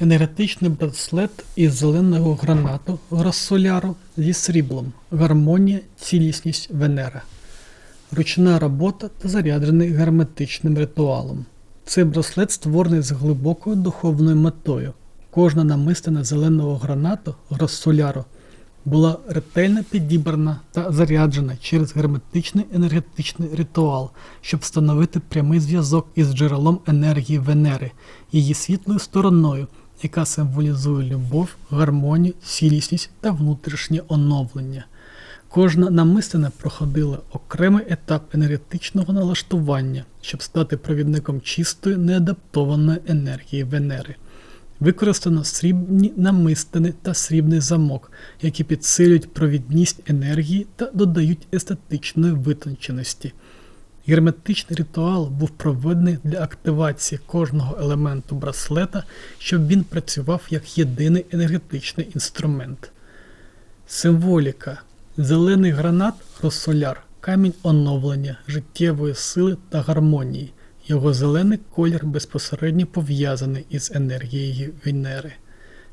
Енергетичний браслет із зеленого гранату Гроссоляру зі сріблом. Гармонія, цілісність Венера. Ручна робота та заряджений герметичним ритуалом. Цей браслет створений з глибокою духовною метою. Кожна намистина зеленого гранату Гроссоляру була ретельно підібрана та заряджена через герметичний енергетичний ритуал, щоб встановити прямий зв'язок із джерелом енергії Венери, її світлою стороною, яка символізує любов, гармонію, цілісність та внутрішнє оновлення. Кожна намистина проходила окремий етап енергетичного налаштування, щоб стати провідником чистої неадаптованої енергії Венери. Використано срібні намистини та срібний замок, які підсилюють провідність енергії та додають естетичної витонченості. Герметичний ритуал був проведений для активації кожного елементу браслета, щоб він працював як єдиний енергетичний інструмент. Символіка. Зелений гранат Росоляр камінь оновлення, життєвої сили та гармонії. Його зелений колір безпосередньо пов'язаний із енергією Венери.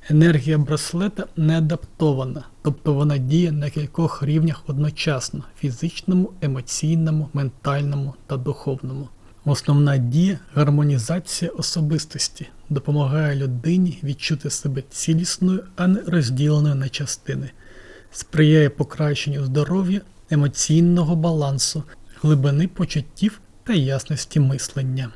Енергія браслета не адаптована, тобто вона діє на кількох рівнях одночасно фізичному, емоційному, ментальному та духовному. Основна дія гармонізація особистості допомагає людині відчути себе цілісною, а не розділеною на частини, сприяє покращенню здоров'я, емоційного балансу, глибини почуттів та ясності мислення.